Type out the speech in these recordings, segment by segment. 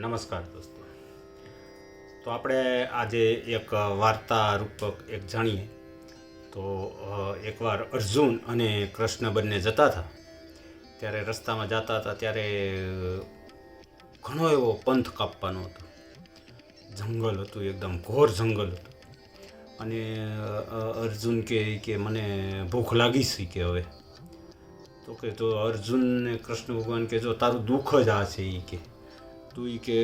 નમસ્કાર દોસ્તો. તો આપણે આજે એક વાર્તા રૂપક એક જાણીએ. તો એકવાર અર્જુન અને કૃષ્ણ બંને જતા હતા. ત્યારે રસ્તામાં જતા હતા, ત્યારે ઘણો એવો પંથ કાપવાનો હતો. જંગલ હતું, એકદમ ઘોર જંગલ હતું. અને અર્જુન કે કે મને ભૂખ લાગી છે કે હવે. તો કે, તો અર્જુનને કૃષ્ણ ભગવાન કે, જો તારું દુઃખ જ આ છે એ કે. તું એ કે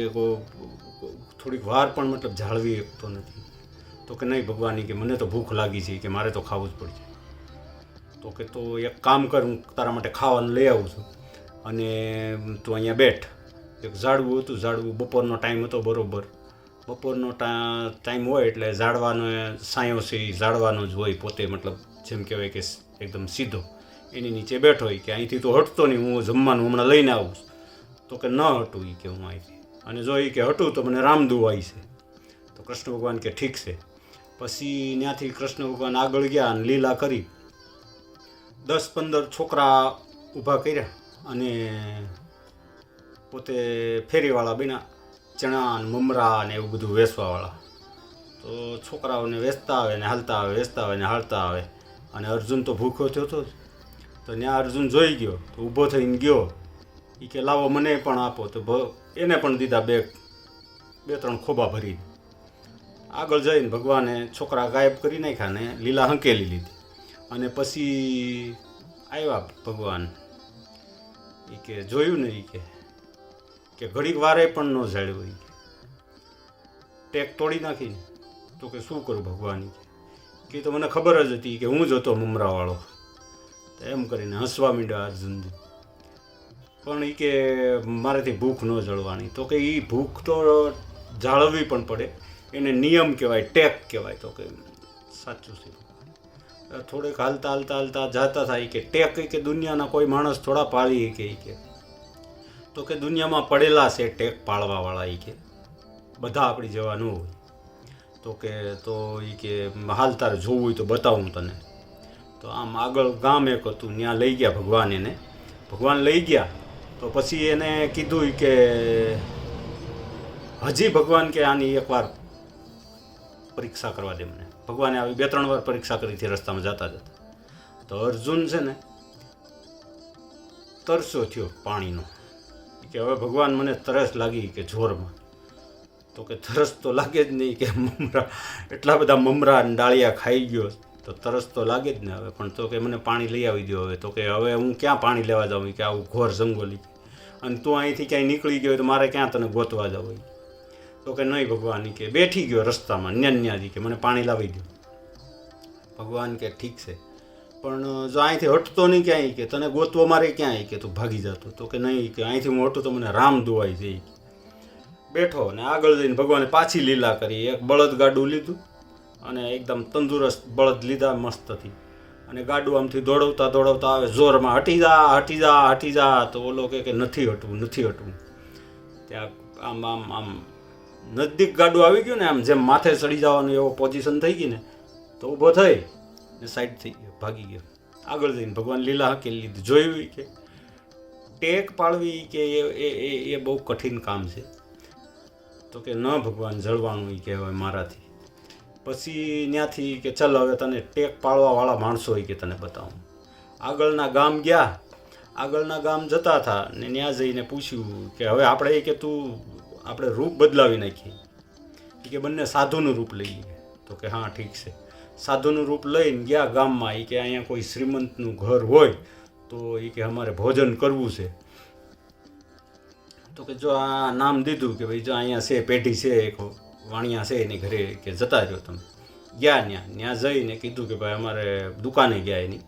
થોડીક વાર પણ મતલબ જાળવી શકતો નથી. તો કે નહીં ભગવાનની કે મને તો ભૂખ લાગી છે કે મારે તો ખાવું જ પડશે. તો કે તો એક કામ કર, હું તારા માટે ખાવાનું લઈ આવું છું. અને તું અહીંયા બેઠ. એક ઝાડવું હતું, ઝાડવું બપોરનો ટાઈમ હતો બરોબર. બપોરનો ટાઈમ હોય એટલે ઝાડવાનો સાયો છે એ ઝાડવાનો જ હોય પોતે મતલબ જેમ કહેવાય કે એકદમ સીધો. એની નીચે બેઠો હોય કે અહીંથી તો હટતો નહીં, હું જમવાનું હમણાં લઈને આવું છું. તો કે ન હટું એ કે હું અહીંથી અને જો એ કે હટું તો મને રામદુ છે. તો કૃષ્ણ ભગવાન કે ઠીક છે. પછી ત્યાંથી કૃષ્ણ ભગવાન આગળ ગયા અને લીલા કરી. દસ પંદર છોકરા ઊભા કર્યા અને પોતે ફેરીવાળા બીના ચણા ને મમરા ને એવું બધું વેચવાવાળા. તો છોકરાઓને વેચતા આવે ને હાલતા આવે, વેચતા આવે ને હાલતા આવે. અને અર્જુન તો ભૂખ્યો થયો હતો જ. તો ત્યાં અર્જુન જોઈ ગયો, તો ઊભો થઈને ગયો. એ કે લાવો મને પણ આપો તો એને પણ દીધા બે બે ત્રણ ખોબા ભરી આગળ જઈને ભગવાને છોકરા ગાયબ કરી નાખ્યા ને લીલા હંકેલી લીધી. અને પછી આવ્યા ભગવાન. એ કે જોયું ને એ કે કે ઘડીક વારે પણ ન જાળ્યું એ ટેક તોડી નાખીને. તો કે શું કરું ભગવાન કે? તો મને ખબર જ હતી કે હું જ હતો મમરાવાળો. એમ કરીને હસવા માંડ્યા અર્જુનજી પણ એ કે મારાથી ભૂખ ન જળવાની. તો કે એ ભૂખ તો જાળવવી પણ પડે. એને નિયમ કહેવાય, ટેક કહેવાય તો કે સાચું છે. થોડેક હાલતા હાલતા હાલતા જાતા થાય કે ટેક કે દુનિયાના કોઈ માણસ થોડા પાળી કે કે. તો કે દુનિયામાં પડેલા છે ટેક પાળવાવાળા એ કે. બધા આપણી જેવા ન હોય. તો કે, તો એ કે હાલ તારે જોવું હોય તો બતાવું તને. તો આમ આગળ ગામ એક હતું ત્યાં લઈ ગયા ભગવાન એને. ભગવાન લઈ ગયા. તો પછી એને કીધું કે હજી ભગવાન કે આની એકવાર પરીક્ષા કરવા દે મને. ભગવાને આવી બે ત્રણ વાર પરીક્ષા કરી હતી, રસ્તામાં જતા જતા. તો અર્જુન છે ને તરસો થયો પાણીનો. કે હવે ભગવાન મને તરસ લાગી કે જોરમાં. તો કે તરસ તો લાગે જ નહીં કે મમરા, એટલા બધા મમરા ડાળિયા ખાઈ ગયો. તો તરસ તો લાગે જ ને હવે. પણ તો કે મને પાણી લઈ આવી દો હવે. તો કે હવે હું ક્યાં પાણી લેવા જાઉં? કે આવું ઘોર જંગોલી અને તું અહીંથી ક્યાંય નીકળી ગયો તો મારે ક્યાં તને ગોતવા જવું તો કે નહીં ભગવાન. કે બેઠી ગયો રસ્તામાં ન્યાન્યાજી કે મને પાણી લાવી દો ભગવાન કે ઠીક છે. પણ જો અહીંથી હટતો નહીં ક્યાંય કે, તને ગોતવો મારે ક્યાંય કે, તું ભાગી જતો. તો કે નહીં કે, અહીંથી હું હટું તો મને રામ દુવાઈ જઈ બેઠો ને આગળ જઈને ભગવાને પાછી લીલા કરી. એક બળદ ગાડું લીધું. અને એકદમ તંદુરસ્ત બળદ લીધા મસ્તથી અને ગાડું આમથી દોડવતા દોડવતા આવે, જોરમાં હટી જા હટી જા હટી જા. તો ઓલો કે, નથી હટવું નથી હટવું. ત્યાં આમ આમ આમ નજીક ગાડું આવી ગયું ને, આમ જેમ માથે ચડી જવાનું એવો પોઝિશન થઈ ગઈ ને, તો ઊભો થઈ ને સાઈડ થઈ ગયો, ભાગી ગયો. આગળ જઈને ભગવાન લીલા હકેલી લીધું. જોયું કે, ટેક પાળવી કે એ એ એ બહુ કઠિન કામ છે. તો કે, ન ભગવાન જળવાનું એ કહેવાય મારાથી. પછી ત્યાંથી કે ચાલ હવે તને ટેક પાળવાવાળા માણસો હોય કે તને બતાવું. આગળના ગામ ગયા. આગળના ગામ જતા હતા ને ત્યાં જઈને પૂછ્યું કે હવે આપણે એ કે તું આપણે રૂપ બદલાવી નાખીએ. કે બંને સાધુનું રૂપ લઈએ. તો કે હા, ઠીક છે. સાધુનું રૂપ લઈને ગયા ગામમાં. એ કે અહીંયા કોઈ શ્રીમંતનું ઘર હોય તો એ કે અમારે ભોજન કરવું છે. તો કે જો આ નામ દીધું કે ભાઈ જો અહીંયા છે, પેઢી છે એક. વાણિયા છે એની ઘરે કે જતા રહ્યો તમે. ગયા ત્યાં ત્યાં જઈને કીધું કે ભાઈ અમારે દુકાને ગયા એની.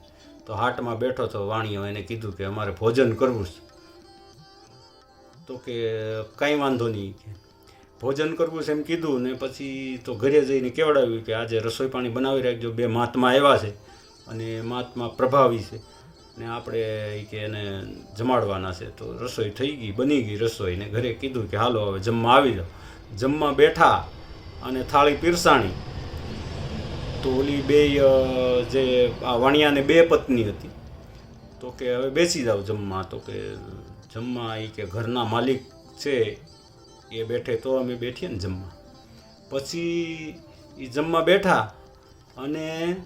તો હાટમાં બેઠો તો વાણિયો એને કીધું કે અમારે ભોજન કરવું છે. તો કે કાંઈ વાંધો નહીં ભોજન કરવું છે એમ કીધું ને પછી તો ઘરે જઈને કેવડાવ્યું કે આજે રસોઈ પાણી બનાવી રાખજો. બે મહાત્મા આવ્યા છે અને મહાત્મા પ્રભાવી છે. ને આપણે કે એને જમાડવાના છે. તો રસોઈ થઈ ગઈ, બની ગઈ રસોઈ ને ઘરે કીધું કે હાલો હવે જમવા આવી જાઓ. જમવા બેઠા અને થાળી પીરસાણી, તો ઓલી બે જે આ વાણિયાને બે પત્ની હતી. તો કે હવે બેસી જાઓ જમવા, તો કે જમવા એ કે ઘરના માલિક છે, એ બેઠે તો અમે બેઠીએ ને જમવા. પછી એ જમવા બેઠા અને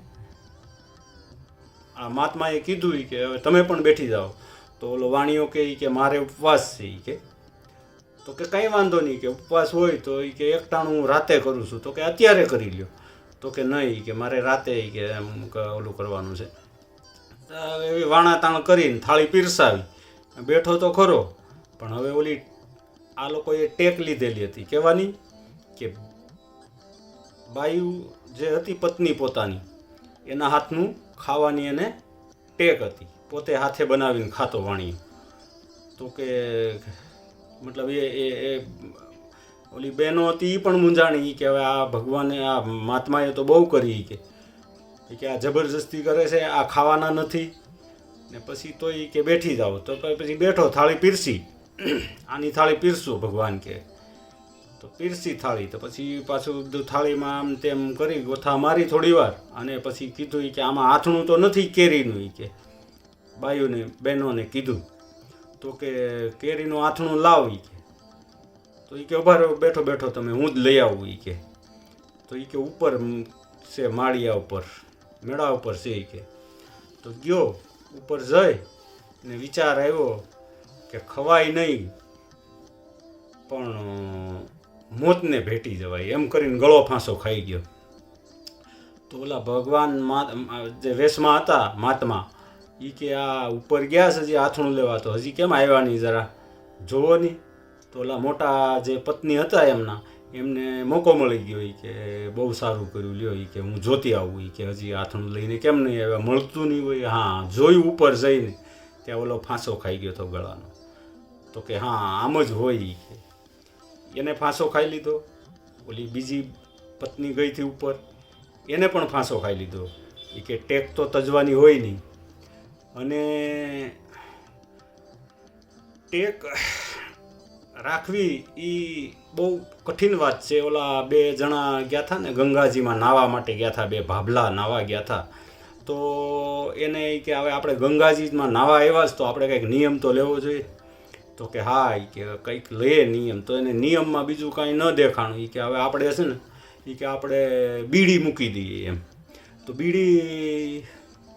આ મહાત્માએ કીધું કે હવે તમે પણ બેઠી જાઓ. તો ઓલો વાણીઓ કે કે મારે ઉપવાસ છે એ કે. તો કે કંઈ વાંધો નહીં કે ઉપવાસ હોય તો એ કે એકટાણું હું રાતે કરું છું. તો કે અત્યારે કરી લ્યો. તો કે નહીં કે મારે રાતે કે એમ ઓલું કરવાનું છે. એવી વાણા તાણ કરીને થાળી પીરસાવી. બેઠો તો ખરો, પણ હવે ઓલી આ લોકોએ ટેક લીધેલી હતી. કહેવાની કે બાયુ જે હતી પત્ની પોતાની, એના હાથનું ખાવાની એને ટેક હતી. પોતે હાથે બનાવીને ખાતો વાણી તો કે મતલબ એ એ એ ઓલી બહેનો હતી એ પણ મૂંઝાણી કે હવે આ ભગવાને, આ મહાત્માએ તો બહુ કરી કે. કે આ જબરજસ્તી કરે છે, આ ખાવાના નથી. ને પછી તો એ કે બેઠી જાઓ. તો પછી બેઠો, થાળી પીરસી. આની થાળી પીરસું ભગવાન કે. તો પીરસી થાળી. તો પછી પાછું થાળીમાં આમ તેમ કરી, ગોથા મારી થોડી વાર. અને પછી કીધું કે આમાં હાથણું તો નથી કેરીનું કે. બાયુને, બહેનોને કીધું. તો કે કેરીનું આથણું લાવ એ કે. તો એ કે ઊભા બેઠો બેઠો તમે, હું જ લઈ આવું ઈ કે. તો એ કે ઉપર છે, માળિયા ઉપર, મેળા ઉપર છે એ કે. તો ગયો, ઉપર જઈ ને વિચાર આવ્યો કે ખવાય નહીં, પણ મોતને ભેટી જવાય. એમ કરીને ગળો ફાંસો ખાઈ ગયો. તો ઓલા ભગવાન જે વેશમાં હતા, મહાત્મા એ કે આ ઉપર ગયા છે હજી આથણું લેવા તો હજી કેમ આવ્યા નહીં જરા? જોવો નહીં તો ઓલા મોટા જે પત્ની હતા એમના, એમને મોકો મળી ગયો એ કે બહુ સારું કર્યું લ્યો એ કે હું જોતી આવું એ કે હજી આથણું લઈને કેમ નહીં આવ્યા? મળતું નહીં હોય. હા, જોયું ઉપર જઈને. ત્યાં ઓલો ફાંસો ખાઈ ગયો તો ગળાનો. તો કે હા, આમ જ હોય એ કે. એને ફાંસો ખાઈ લીધો. ઓલી બીજી પત્ની ગઈ હતી ઉપર. એને પણ ફાંસો ખાઈ લીધો. એ કે ટેક તો તજવાની હોય નહીં. અને ટેક રાખવી એ બહુ કઠિન વાત છે. ઓલા બે જણા ગયા હતા ને ગંગાજીમાં નાહવા માટે ગયા હતા બે ભાભલા નાહવા ગયા હતા તો એને કે હવે આપણે ગંગાજીમાં નાહવા આવ્યા જ તો આપણે કંઈક નિયમ તો લેવો જોઈએ. તો કે હા એ કે કંઈક લઈએ નિયમ. તો એને નિયમમાં બીજું કાંઈ ન દેખાણું. એ કે હવે આપણે છે ને એ કે આપણે બીડી મૂકી દઈએ એમ. તો બીડી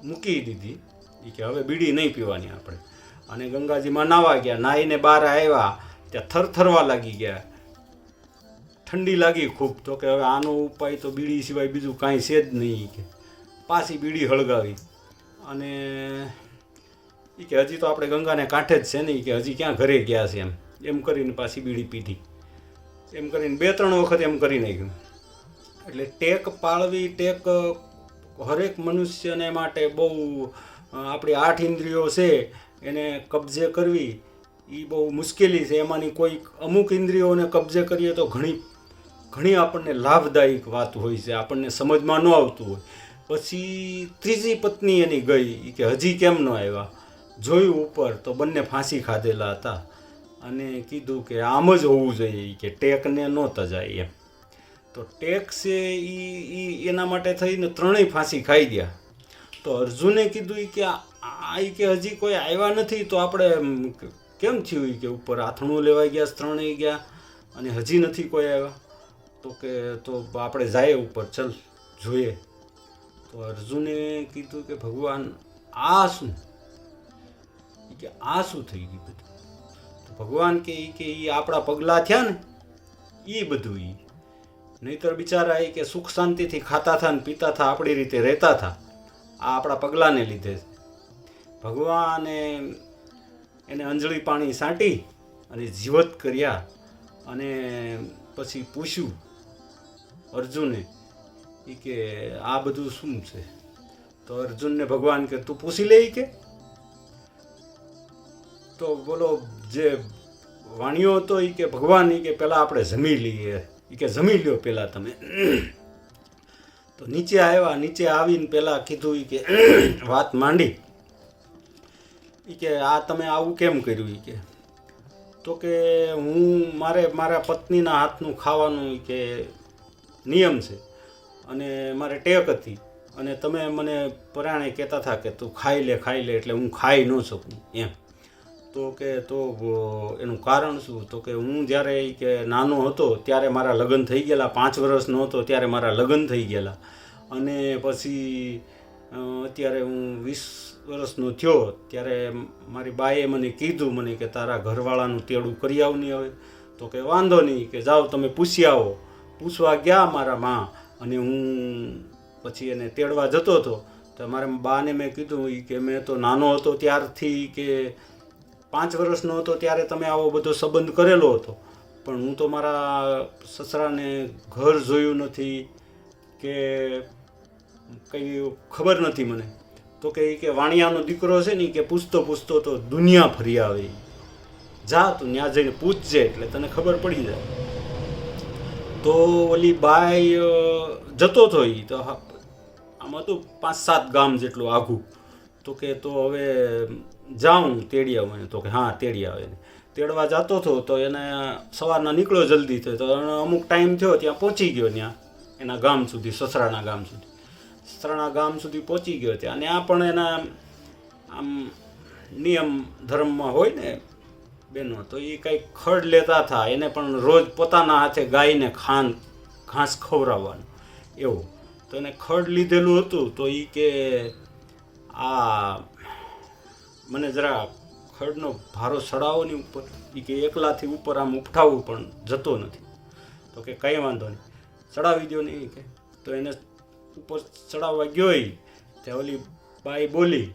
મૂકી દીધી. કે હવે બીડી નહીં પીવાની આપણે. અને ગંગાજીમાં નાવા ગયા, નાહીને બહાર આવ્યા, ત્યાં થરથરવા લાગી ગયા. ઠંડી લાગી ખૂબ, તો કે હવે આનો ઉપાય તો બીડી સિવાય બીજું કાંઈ છે જ નહીં કે. પાછી બીડી હળગાવી. અને એ કે હજી તો આપણે ગંગાને કાંઠે જ છે ને કે હજી ક્યાં ઘરે ગયા છે એમ. એમ કરીને પાછી બીડી પીધી. એમ કરીને બે, ત્રણ વખત એમ કરી નાખ્યું. એટલે ટેક પાળવી, ટેક હરેક મનુષ્યને માટે બહુ આપણી આઠ ઇન્દ્રિયો છે, એને કબજે કરવી એ બહુ મુશ્કેલી છે. એમાંની કોઈ અમુક ઇન્દ્રિયોને કબજે કરીએ તો ઘણી ઘણી આપણને લાભદાયક વાત હોય છે, આપણને સમજમાં ન આવતું હોય. પછી ત્રીજી પત્ની એની ગઈ કે હજી કેમ ન આવ્યા? જોયું ઉપર તો બંને ફાંસી ખાધેલા હતા અને કીધું કે આમ જ હોવું જોઈએ કે ટેકને ન તજાય એમ. તો ટેક્સ એ એના માટે થઈને ત્રણેય ફાંસી ખાઈ ગયા. તો અર્જુને કીધું કે આ કે હજી કોઈ આવ્યા નથી, તો આપણે કેમ થયું કે ઉપર આથણું લેવાઈ ગયા ત્રણેય ગયા, અને હજી નથી કોઈ આવ્યા તો કે, તો આપણે જાય ઉપર, ચલ, જોઈએ. તો અર્જુને કીધું કે ભગવાન, આ શું? કે, આ શું થઈ ગયું બધું? તો ભગવાન કે એ કે એ આપણા પગલાં થયા ને એ બધું એ નહીતર બિચારા એ કે સુખ શાંતિથી ખાતા થા ને પીતા થા, આપણી રીતે રહેતા થા. આ આપણા પગલાંને લીધે. ભગવાને એને અંજળી પાણી સાંટી અને જીવત કર્યા અને પછી પૂછ્યું અર્જુને એ કે, આ બધું શું છે? તો અર્જુનને ભગવાન કે, તું પૂછી લે કે. તો બોલો, જે વાણીઓ હતો એ કે ભગવાન એ કે પહેલાં આપણે જમી લઈએ. એ કે, જમી લ્યો પહેલાં તમે. તો નીચે આવ્યા, નીચે આવીને પહેલાં કીધું કે, વાત માંડી. એ કે, આ તમે આવું કેમ કર્યું? એ કે, તો કે હું, મારે, મારા પત્નીના હાથનું ખાવાનું કે નિયમ છે. અને મારે ટેક હતી. અને તમે મને પરાણે કહેતા હતા કે તું ખાઈ લે ખાઈ લે, એટલે હું ખાઈ ન શકું. એમ. તો કે તો એનું કારણ શું? તો કે હું જ્યારે કે નાનો હતો, ત્યારે મારા લગ્ન થઈ ગયેલા. પાંચ વર્ષનો હતો ત્યારે મારા લગ્ન થઈ ગયેલા. અને પછી અત્યારે હું વીસ વર્ષનો થયો, ત્યારે મારી બાએ મને કીધું, મને કે તારા ઘરવાળાનું તેડું કરી આવ નહીં હવે. તો કે વાંધો નહીં, કે જાઓ તમે પૂછી આવો. પૂછવા ગયા મારા માં, અને હું પછી એને તેડવા જતો હતો. તો મારા બાને મેં કીધું કે મેં તો નાનો હતો ત્યારથી કે પાંચ વર્ષનો હતો ત્યારે તમે આવો બધો સંબંધ કરેલો હતો. પણ હું તો મારા સસરાને ઘર જોયું નથી કે કંઈ ખબર નથી મને. તો કે કે વાણિયાનો દીકરો છે ને કે પૂછતો પૂછતો તો દુનિયા ફરી આવે. જા તું ત્યાં જઈને પૂછજે એટલે તને ખબર પડી જાય. તો ઓલી બાય જતો હતો એ તો આમ હતું પાંચ સાત ગામ જેટલું આઘું તો કે તો હવે જાઉં તેડી આવું તો કે હા, તેડી આવે એને. તેડવા જતો હતો તો એને સવારના નીકળ્યો થયો તો એનો અમુક ટાઈમ થયો ત્યાં પહોંચી ગયો ત્યાં, એના ગામ સુધી, સસરાના ગામ સુધી. સસરાના ગામ સુધી પહોંચી ગયો ત્યાં. અને આ પણ એના આમ નિયમ ધર્મમાં હોય ને બેનો, તો એ કંઈક ખડ લેતા હતા. એને પણ રોજ પોતાના હાથે ગાયને ખાન ઘાસ ખવડાવવાનું, એવું. તો એને ખડ લીધેલું હતું તો એ કે આ મને જરા ખડનો ભારો ચડાવો ની ઉપર એ કે એકલાથી ઉપર આમ ઉઠાવવું પણ જતો નથી. તો કે કંઈ વાંધો નહીં. ચડાવી દો નહીં કે. તો એને ઉપર ચડાવવા ગયો ત્યાં ઓલી બાઈ બોલી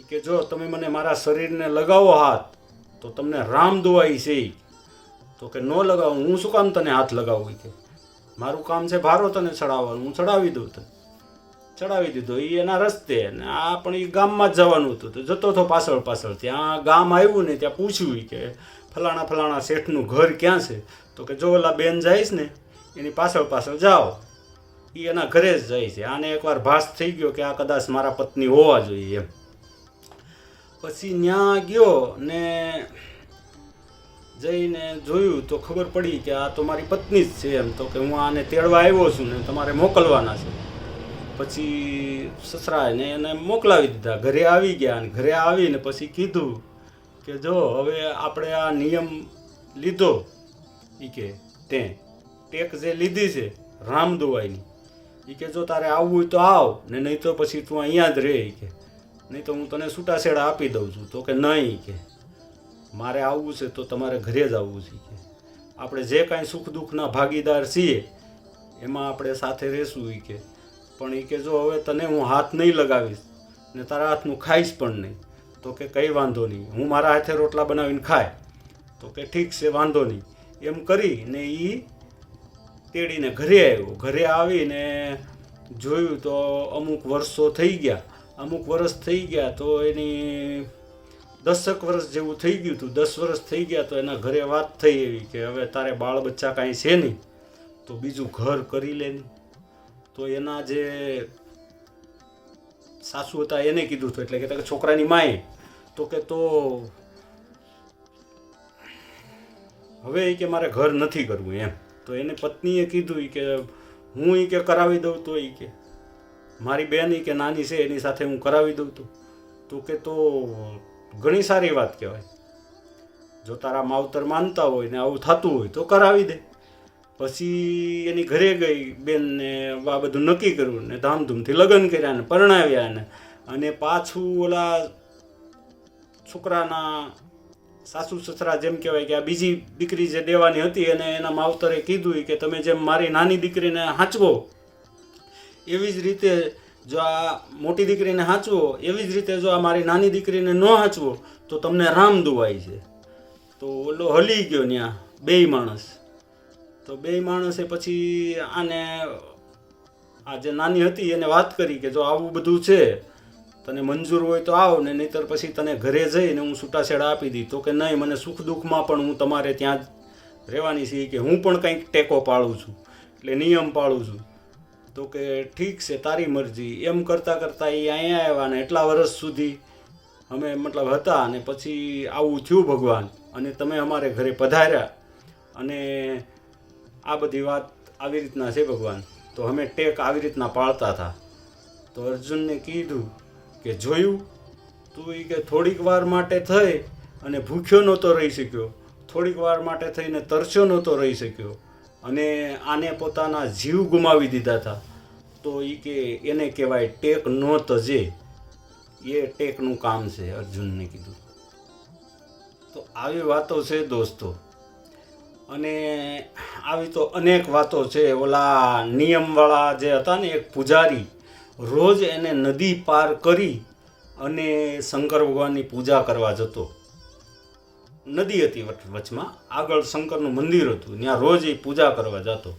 એ કે જો તમે મને મારા શરીરને લગાવો હાથ, તો તમને રામ દુવાઈ છે. તો કે ન લગાવું, હું શું કામ તને હાથ લગાવું? કે, મારું કામ છે ભારો તને ચડાવવાનું હું ચડાવી દઉં તને. ચડાવી દીધો એ એના રસ્તે ને આ પણ એ ગામમાં જ જવાનું હતું. તો જતો હતો પાછળ પાછળ ત્યાં ગામ આવ્યું ને ત્યાં પૂછ્યું કે ફલાણા ફલાણા શેઠનું ઘર ક્યાં છે? તો કે જો ઓલા બેન જઈશ ને એની પાછળ પાછળ જાઓ. એ એના ઘરે જ જાય છે. આને એકવાર ભાસ થઈ ગયો કે આ કદાચ મારા પત્ની હોવા જોઈએ એમ. પછી ત્યાં ગયો ને જઈને જોયું તો ખબર પડી કે આ તો મારી પત્ની જ છે એમ. તો કે હું આને તેડવા આવ્યો છું ને તમારે મોકલવાના છે. પછી સસરાને એને મોકલાવી દીધા. ઘરે આવી ગયા અને ઘરે આવીને પછી કીધું કે જો હવે આપણે આ નિયમ લીધો. એ કે તે ટેક જે લીધી છે રામદુવાઈની એ કે જો તારે આવવું હોય તો આવ, ને નહીં તો પછી તું અહીંયા જ રહે કે. નહીં તો હું તને છૂટાછેડા આપી દઉં છું. તો કે નહીં કે. મારે આવવું છે તો તમારે ઘરે જ આવવું છે કે. આપણે જે કાંઈ સુખ દુઃખના ભાગીદાર છીએ, એમાં આપણે સાથે રહેશું એ કે. પણ એ કે જો હવે તને હું હાથ નહીં લગાવીશ ને તારા હાથનું ખાઈશ પણ નહીં. તો કે, કંઈ વાંધો નહીં. હું મારા હાથે રોટલા બનાવીને ખાય. તો કે, ઠીક છે, વાંધો નહીં. એમ કરીને એ તેડીને ઘરે આવ્યો. ઘરે આવીને જોયું તો અમુક વર્ષો થઈ ગયા. અમુક વર્ષ થઈ ગયા તો એની દસક વર્ષ જેવું થઈ ગયું હતું દસ વર્ષ થઈ ગયા તો એના ઘરે વાત થઈ એવી કે, હવે તારે બાળ બચ્ચા કાંઈ છે નહીં. તો બીજું ઘર કરી લે નહીં તો એના જે સાસુ હતા એને કીધું હતું, એટલે કે છોકરાની માએ. તો કે તો હવે એ કે મારે ઘર નથી કરવું એમ. તો એને પત્નીએ કીધું કે હું એ કે કરાવી દઉં તો એ કે. મારી બેન એ કે નાની છે, એની સાથે હું કરાવી દઉં તો. તો કે તો ઘણી સારી વાત કહેવાય. જો તારા માવતર માનતા હોય ને આવું થતું હોય તો કરાવી દે. પછી એની ઘરે ગઈ, બેનને આ બધું નક્કી કર્યું ને ધામધૂમથી લગ્ન કર્યા ને પરણાવ્યા ને. અને પાછું ઓલા છોકરાના સાસુ સસરા જેમ કહેવાય કે આ બીજી દીકરી જે દેવાની હતી અને એના માવતરે કીધું કે તમે જેમ મારી નાની દીકરીને હાંચવો, એવી જ રીતે જો આ મોટી દીકરીને હાંચવો, એવી જ રીતે જો આ મારી નાની દીકરીને ન હાંચવો, તો તમને રામ દુવાય છે. તો ઓલો હલી ગયો ત્યાં બેય માણસ. તો બે માણસે પછી આને આ જે નાની હતી એને વાત કરી કે જો આવું બધું છે, તને મંજૂર હોય તો આવ ને નહીતર પછી તને ઘરે જઈને હું છૂટાછેડા આપી દી. તો કે નહીં, મને સુખ દુઃખમાં પણ હું તમારે ત્યાં જ રહેવાની છે કે હું પણ કંઈક ટેકો પાળું છું, એટલે નિયમ પાળું છું. તો કે ઠીક છે, તારી મરજી. એમ કરતાં કરતાં એ અહીંયા આવ્યા ને એટલા વર્ષ સુધી અમે મતલબ હતા અને પછી આવું થયું ભગવાન. અને તમે અમારે ઘરે પધાર્યા. અને આ બધી વાત આવી રીતના છે ભગવાન. તો અમે ટેક આવી રીતના પાળતા હતા. તો અર્જુનને કીધું કે, જોયું? તું એ કે થોડીક વાર માટે થઈ અને ભૂખ્યો નહોતો રહી શક્યો. થોડીક વાર માટે થઈને તરસ્યો નહોતો રહી શક્યો અને આને પોતાના જીવ ગુમાવી દીધા હતા. તો એ કે, એને કહેવાય ટેક નો તજે એ ટેકનું કામ છે, અર્જુનને કીધું. તો આવી વાતો છે દોસ્તો. અને આવી તો અનેક વાતો છે. ઓલા નિયમવાળા જે હતા ને, એક પૂજારી રોજ એને નદી પાર કરી અને શંકર ભગવાનની પૂજા કરવા જતો. નદી હતી વચ- વચમાં. આગળ શંકરનું મંદિર હતું. ત્યાં રોજ એ પૂજા કરવા જતો.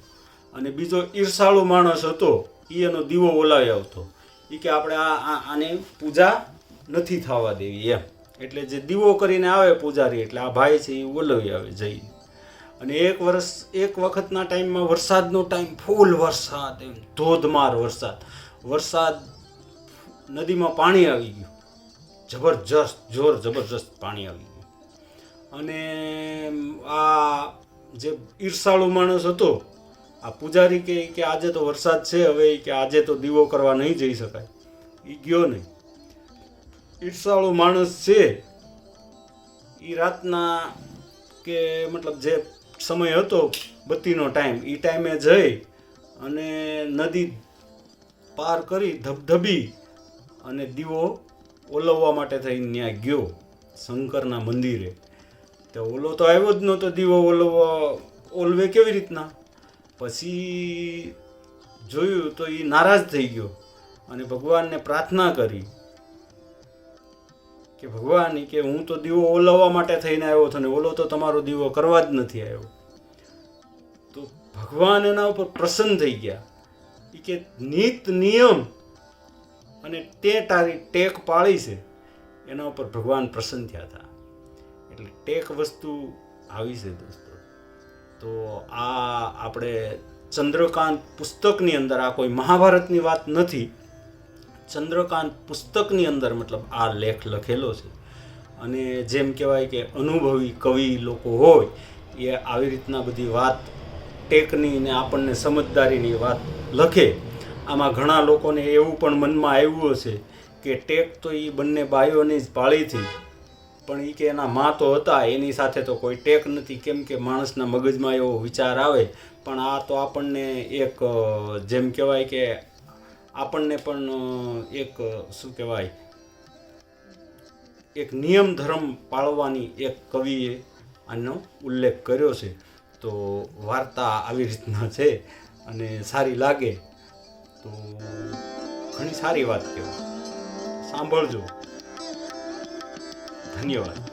અને બીજો ઈર્ષાળુ માણસ હતો. એ એનો દીવો ઓલાવી આવતો. એ કે આપણે આ- આને પૂજા નથી થવા દેવી એમ. એટલે જે દીવો કરીને આવે પૂજારી, એટલે આ ભાઈ છે એ ઓલવી આવે જઈ. અને એક વર્ષ, એક વખતના ટાઈમમાં વરસાદનો ટાઈમ ફૂલ વરસાદ, એમ ધોધમાર વરસાદ. વરસાદ નદીમાં પાણી આવી ગયું. જબરજસ્ત, જોર જબરજસ્ત પાણી આવી ગયું. અને આ જે ઈર્ષાળુ માણસ હતો, આ પૂજારી કે કે આજે તો વરસાદ છે હવે કે આજે તો દીવો કરવા નહીં જઈ શકાય. એ ગયો નહીં. ઈર્ષાળુ માણસ છે એ રાતના કે મતલબ જે સમય હતો બત્તીનો ટાઈમ એ ટાઈમે જઈ અને નદી પાર કરી ધબધબી અને દીવો ઓલવવા માટે થઈને ત્યાં ગયો શંકરના મંદિરે. તો ઓલો તો આવ્યો જ નહોતો દીવો ઓલવવા, ઓલવે કેવી રીતના? પછી જોયું તો એ નારાજ થઈ ગયો અને ભગવાનને પ્રાર્થના કરી. કે ભગવાન કે હું તો દીવો ઓલવવા માટે થઈને આવ્યો હતો ને ઓલો તો તમારો દીવો કરવા જ નથી આવ્યો. તો ભગવાન એના ઉપર પ્રસન્ન થઈ ગયા. એ કે નીત નિયમ અને તે તારી ટેક પાળી છે, એના ઉપર ભગવાન પ્રસન્ન થયા હતા. એટલે ટેક વસ્તુ આવી છે દોસ્તો. તો આ આપણે ચંદ્રકાંત પુસ્તકની અંદર આ કોઈ મહાભારતની વાત નથી ચંદ્રકાંત પુસ્તકની અંદર મતલબ આ લેખ લખેલો છે. અને જેમ કહેવાય કે અનુભવી કવિ લોકો હોય, એ આવી રીતના બધી વાત ટેકની ને આપણને સમજદારીની વાત લખે. આમાં ઘણા લોકોને એવું પણ મનમાં આવ્યું હશે કે ટેક તો એ બંને બાયોની જ પાળી હતી પણ એ કે એના મા તો હતા, એની સાથે તો કોઈ ટેક નથી. કેમ કે માણસના મગજમાં એવો વિચાર આવે, પણ આ તો આપણને એક જેમ કહેવાય કે આપણને પણ એક શું કહેવાય? એક નિયમ ધર્મ પાળવાની એક કવિએ આનો ઉલ્લેખ કર્યો છે. તો વાર્તા આવી રીતના છે અને સારી લાગે. તો ઘણી સારી વાત કહેવાય. સાંભળજો. ધન્યવાદ.